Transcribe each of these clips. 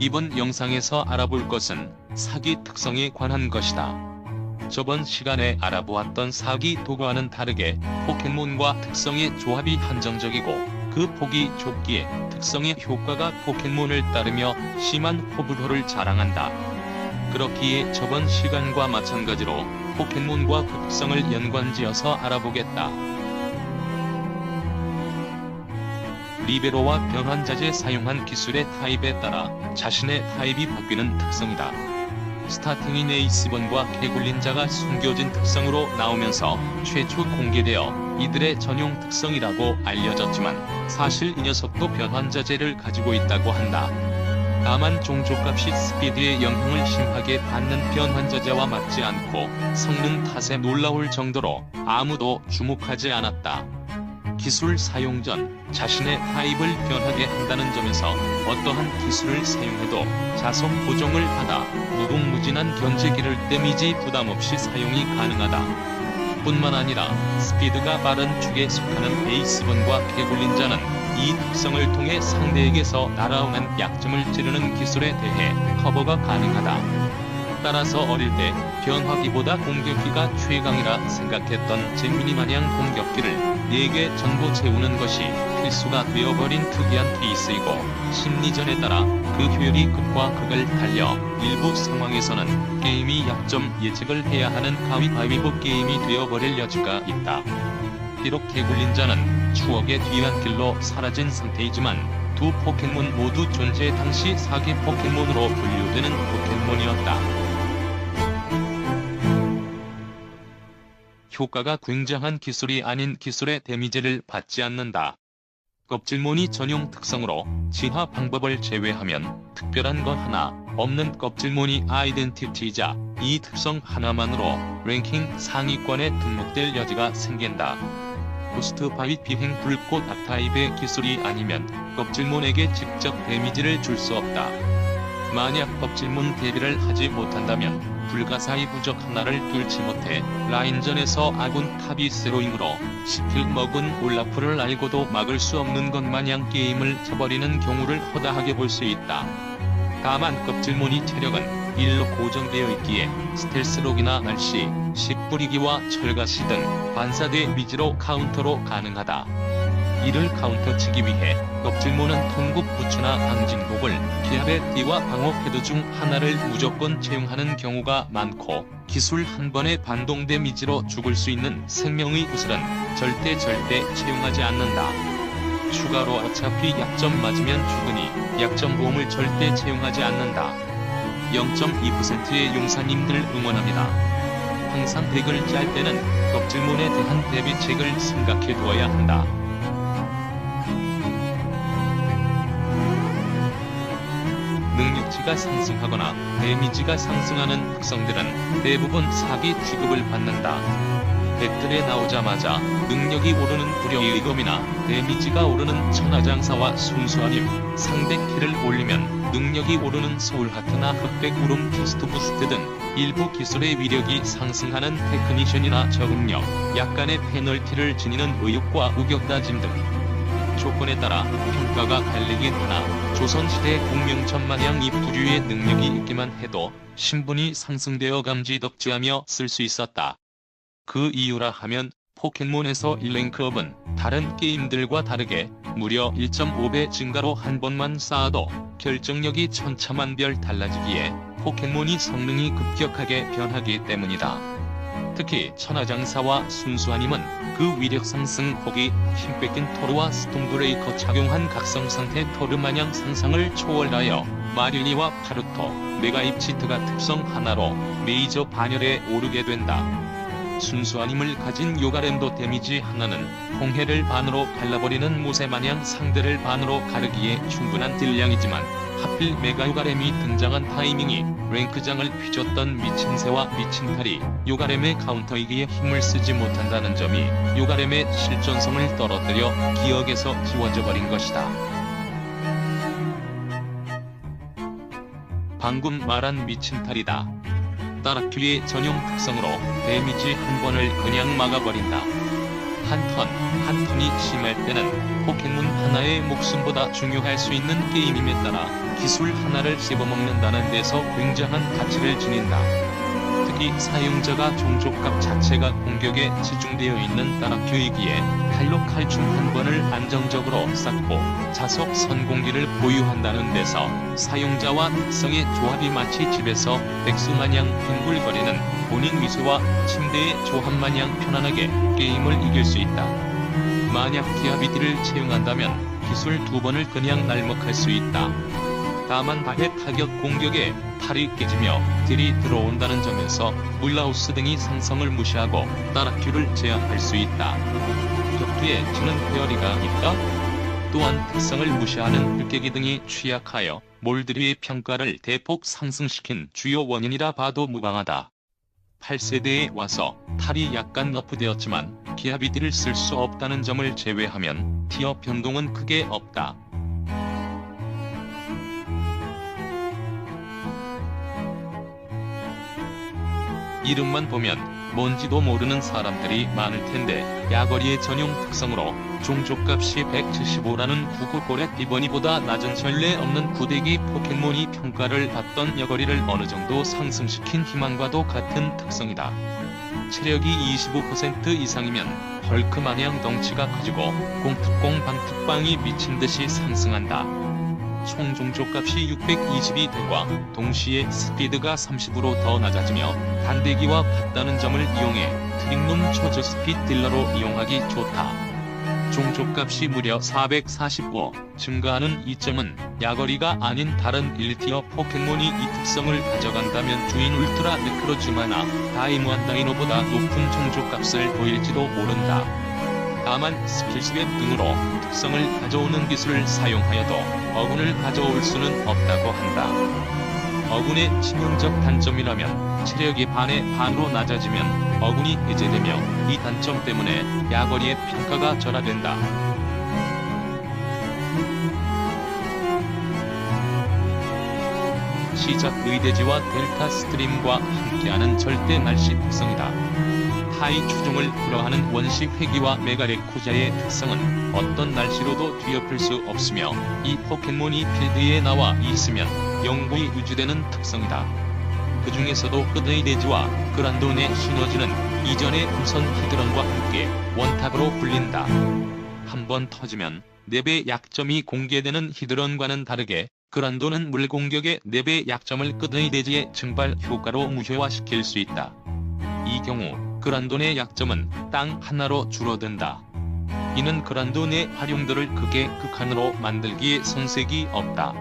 이번 영상에서 알아볼 것은 사기 특성에 관한 것이다. 저번 시간에 알아보았던 사기 도구와는 다르게 포켓몬과 특성의 조합이 한정적이고 그 폭이 좁기에 특성의 효과가 포켓몬을 따르며 심한 호불호를 자랑한다. 그렇기에 저번 시간과 마찬가지로 포켓몬과 그 특성을 연관지어서 알아보겠다. 리베로와 변환자재 사용한 기술의 타입에 따라 자신의 타입이 바뀌는 특성이다. 스타팅인 에이스번과 개굴린자가 숨겨진 특성으로 나오면서 최초 공개되어 이들의 전용 특성이라고 알려졌지만 사실 이 녀석도 변환자재를 가지고 있다고 한다. 다만 종족값이 스피드의 영향을 심하게 받는 변환자재와 맞지 않고 성능 탓에 놀라울 정도로 아무도 주목하지 않았다. 기술 사용 전 자신의 타입을 변하게 한다는 점에서 어떠한 기술을 사용해도 자석 보정을 받아 무궁무진한 견제기를 데미지 부담 없이 사용이 가능하다. 뿐만 아니라 스피드가 빠른 축에 속하는 에이스번과 개굴린자는 이 특성을 통해 상대에게서 날아오는 약점을 찌르는 기술에 대해 커버가 가능하다. 따라서 어릴 때 변화기보다 공격기가 최강이라 생각했던 잼민이 마냥 공격기를 4개 전부 채우는 것이 필수가 되어버린 특이한 케이스이고 심리전에 따라 그 효율이 극과 극을 달려 일부 상황에서는 게임이 약점 예측을 해야 하는 가위바위보 게임이 되어버릴 여지가 있다. 비록 개굴린 자는 추억의 뒤안길로 사라진 상태이지만 두 포켓몬 모두 존재 당시 사기 포켓몬으로 분류되는 포켓몬이었다. 효과가 굉장한 기술이 아닌 기술의 데미지를 받지 않는다. 껍질무늬 전용 특성으로 진화 방법을 제외하면 특별한 것 하나 없는 껍질무늬 아이덴티티이자 이 특성 하나만으로 랭킹 상위권에 등록될 여지가 생긴다. 고스트 바위 비행 불꽃 악타입의 기술이 아니면 껍질몬에게 직접 데미지를 줄 수 없다. 만약 껍질문 대비를 하지 못한다면 불가사의 부적 하나를 뚫지 못해 라인전에서 아군 타비스로잉으로 시필 먹은 올라프를 알고도 막을 수 없는 것 마냥 게임을 쳐버리는 경우를 허다하게 볼 수 있다. 다만 껍질무늬 체력은 1로 고정되어 있기에 스텔스록이나 날씨, 식뿌리기와 철가시 등 반사대 미지로 카운터로 가능하다. 이를 카운터치기 위해 껍질모는 통국 부츠나 방진복을 기압의 띠와 방어 패드 중 하나를 무조건 채용하는 경우가 많고 기술 한 번에 반동 데미지로 죽을 수 있는 생명의 구슬은 절대 절대 채용하지 않는다. 추가로 어차피 약점 맞으면 죽으니 약점 보험을 절대 채용하지 않는다. 0.2%의 용사님들 응원합니다. 항상 덱을 짤 때는 껍질몬에 대한 대비책을 생각해 두어야 한다. 능력치가 상승하거나 데미지가 상승하는 특성들은 대부분 사기 취급을 받는다. 덱들에 나오자마자 능력이 오르는 불령의 의검이나 데미지가 오르는 천하장사와 순수한 힘, 상대 키를 올리면 능력이 오르는 소울하트나 흑백 구름 캐스트 부스트 등 일부 기술의 위력이 상승하는 테크니션이나 적응력, 약간의 페널티를 지니는 의욕과 우격다짐 등 조건에 따라 평가가 갈리긴 하나 조선시대 공명천 마냥 이 부류의 능력이 있기만 해도 신분이 상승되어 감지덕지하며 쓸 수 있었다. 그 이유라 하면 포켓몬에서 1랭크업은 다른 게임들과 다르게 무려 1.5배 증가로 한 번만 쌓아도 결정력이 천차만별 달라지기에 포켓몬이 성능이 급격하게 변하기 때문이다. 특히 천하장사와 순수한힘은 그 위력 상승 폭이 힘 뺏긴 토르와 스톤브레이커 착용한 각성상태 토르 마냥 상상을 초월하여 마릴리와 파루토, 메가입치트가 특성 하나로 메이저 반열에 오르게 된다. 순수한 힘을 가진 요가렘도 데미지 하나는 홍해를 반으로 갈라버리는 모세 마냥 상대를 반으로 가르기에 충분한 딜량이지만 하필 메가 요가렘이 등장한 타이밍이 랭크장을 휘젓던 미친새와 미친팔이 요가렘의 카운터이기에 힘을 쓰지 못한다는 점이 요가렘의 실존성을 떨어뜨려 기억에서 지워져 버린 것이다. 방금 말한 미친팔이다. 따라큐리의 전용 특성으로 데미지 한 번을 그냥 막아버린다. 한 턴, 한 턴이 심할 때는 포켓몬 하나의 목숨보다 중요할 수 있는 게임임에 따라 기술 하나를 씹어먹는다는 데서 굉장한 가치를 지닌다. 특히 사용자가 종족값 자체가 공격에 치중되어 있는 따라큐이기에 칼로 칼춤 한 번을 안정적으로 쌓고 자석 선공기를 보유한다는 데서 사용자와 특성의 조합이 마치 집에서 백수마냥 뒹굴거리는 본인 위세와 침대의 조합마냥 편안하게 게임을 이길 수 있다. 만약 기아비디를 채용한다면 기술 두 번을 그냥 날먹할 수 있다. 다만 바의 타격 공격에 팔이 깨지며 딜이 들어온다는 점에서 물라우스 등이 상성을 무시하고 따라큐를 제압할 수 있다. 격투에 지는 페어리가 있다. 또한 특성을 무시하는 흑계기 등이 취약하여 몰드리의 평가를 대폭 상승시킨 주요 원인이라 봐도 무방하다. 8세대에 와서 탈이 약간 너프되었지만 기아비디를 쓸 수 없다는 점을 제외하면 티어 변동은 크게 없다. 이름만 보면 뭔지도 모르는 사람들이 많을 텐데 야거리의 전용 특성으로 종족값이 175라는 구골골의 비번이보다 낮은 전례 없는 구대기 포켓몬이 평가를 받던 여거리를 어느 정도 상승시킨 희망과도 같은 특성이다. 체력이 25% 이상이면 헐크 마냥 덩치가 커지고 공특공 방특방이 미친 듯이 상승한다. 총 종족값이 620이 되과 동시에 스피드가 30으로 더 낮아지며 단대기와 같다는 점을 이용해 트릭룸 초저 스피드 딜러로 이용하기 좋다. 종족값이 무려 445 증가하는 이 점은 야거리가 아닌 다른 1티어 포켓몬이 이 특성을 가져간다면 주인 울트라 네크로즈마나 다이무한 다이노보다 높은 종족값을 보일지도 모른다. 다만 스킬스웹 등으로 특성을 가져오는 기술을 사용하여도 어군을 가져올 수는 없다고 한다. 어군의 치명적 단점이라면 체력이 반의 반으로 낮아지면 어군이 해제되며 이 단점 때문에 야거리의 평가가 절하된다. 시작 의대지와 델타 스트림과 함께하는 절대 날씨 특성이다. 타이 추종을 불허하는 원시 회기와 메가레쿠자의 특성은 어떤 날씨로도 뒤엎을 수 없으며 이 포켓몬이 필드에 나와 있으면 영구히 유지되는 특성이다. 그 중에서도 대지와 그란돈의 시너지는 이전의 우선 히드런과 함께 원탑으로 불린다. 한 번 터지면 4배 약점이 공개되는 히드런과는 다르게 그란돈은 물 공격의 4배 약점을 대지의 증발 효과로 무효화시킬 수 있다. 이 경우 그란돈의 약점은 땅 하나로 줄어든다. 이는 그란돈의 활용도를 극의 극한으로 만들기에 손색이 없다.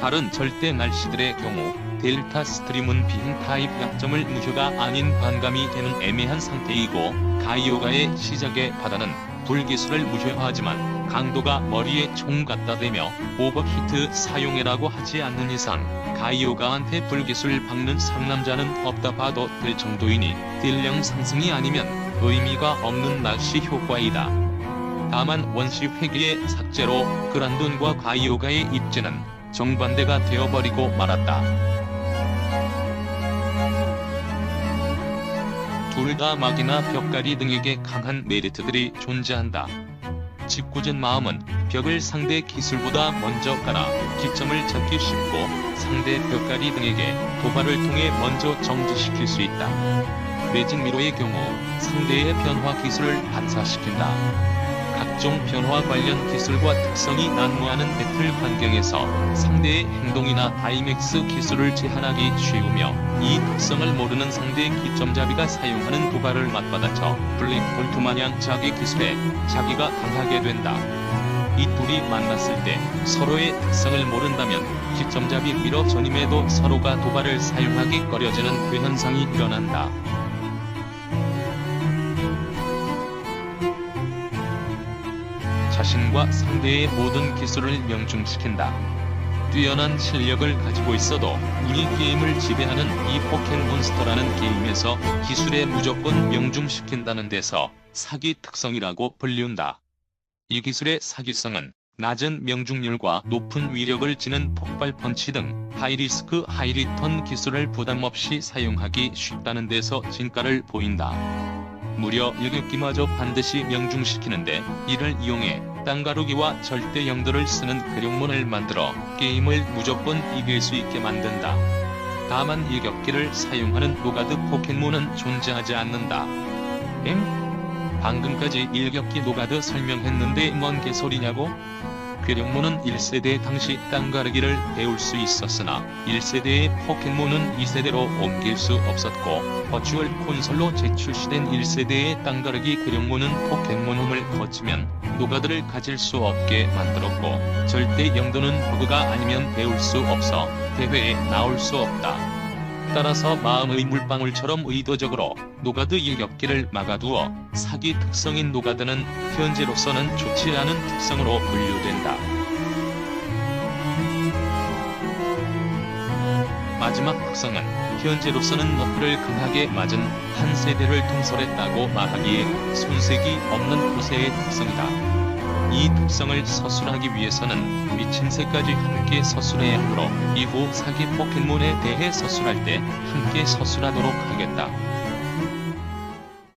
다른 절대 날씨들의 경우 델타 스트림은 비행 타입 약점을 무효가 아닌 반감이 되는 애매한 상태이고 가이오가의 시작의 바다는 불기술을 무효화하지만 강도가 머리에 총 갖다 대며 오버히트 사용해라고 하지 않는 이상 가이오가한테 불기술 박는 상남자는 없다 봐도 될 정도이니 딜량 상승이 아니면 의미가 없는 날씨 효과이다. 다만 원시 회귀의 삭제로 그란돈과 가이오가의 입지는 정반대가 되어버리고 말았다. 둘 다 막이나 벽가리 등에게 강한 메리트들이 존재한다. 짓궂은 마음은 벽을 상대 기술보다 먼저 깔아 기점을 잡기 쉽고 상대 벽가리 등에게 도발을 통해 먼저 정지시킬 수 있다. 매직 미로의 경우 상대의 변화 기술을 반사시킨다. 각종 변화 관련 기술과 특성이 난무하는 배틀 환경에서 상대의 행동이나 다이맥스 기술을 제한하기 쉬우며 이 특성을 모르는 상대의 기점잡이가 사용하는 도발을 맞받아쳐 블랙볼트 마냥 자기 기술에 자기가 당하게 된다. 이 둘이 만났을 때 서로의 특성을 모른다면 기점잡이 밀어 전임에도 서로가 도발을 사용하기 꺼려지는 그 현상이 일어난다. 자신과 상대의 모든 기술을 명중시킨다. 뛰어난 실력을 가지고 있어도 운이 게임을 지배하는 이 포켓몬스터라는 게임에서 기술에 무조건 명중시킨다는 데서 사기 특성이라고 불리운다. 이 기술의 사기성은 낮은 명중률과 높은 위력을 지는 폭발 펀치 등 하이리스크 하이리턴 기술을 부담없이 사용하기 쉽다는 데서 진가를 보인다. 무려 일격기마저 반드시 명중시키는데 이를 이용해 땅가루기와 절대 영도를 쓰는 괴력문을 만들어 게임을 무조건 이길 수 있게 만든다. 다만 일격기를 사용하는 노가드 포켓몬은 존재하지 않는다. 엥? 방금까지 일격기 노가드 설명했는데 뭔 개소리냐고? 괴력문은 1세대 당시 땅가르기를 배울 수 있었으나 1세대의 포켓몬은 2세대로 옮길 수 없었고 버추얼 콘솔로 재출시된 1세대의 땅가르기 괴력문은 포켓몬홈을 거치면 노가드를 가질 수 없게 만들었고 절대 영도는 버그가 아니면 배울 수 없어 대회에 나올 수 없다. 따라서 마음의 물방울처럼 의도적으로 노가드 일격기를 막아두어 사기 특성인 노가드는 현재로서는 좋지 않은 특성으로 분류된다. 마지막 특성은 현재로서는 너프를 강하게 맞은 한 세대를 통솔했다고 말하기에 손색이 없는 고세의 특성이다. 이 특성을 서술하기 위해서는 미친새까지 함께 서술해야 하므로 이후 사기 포켓몬에 대해 서술할 때 함께 서술하도록 하겠다.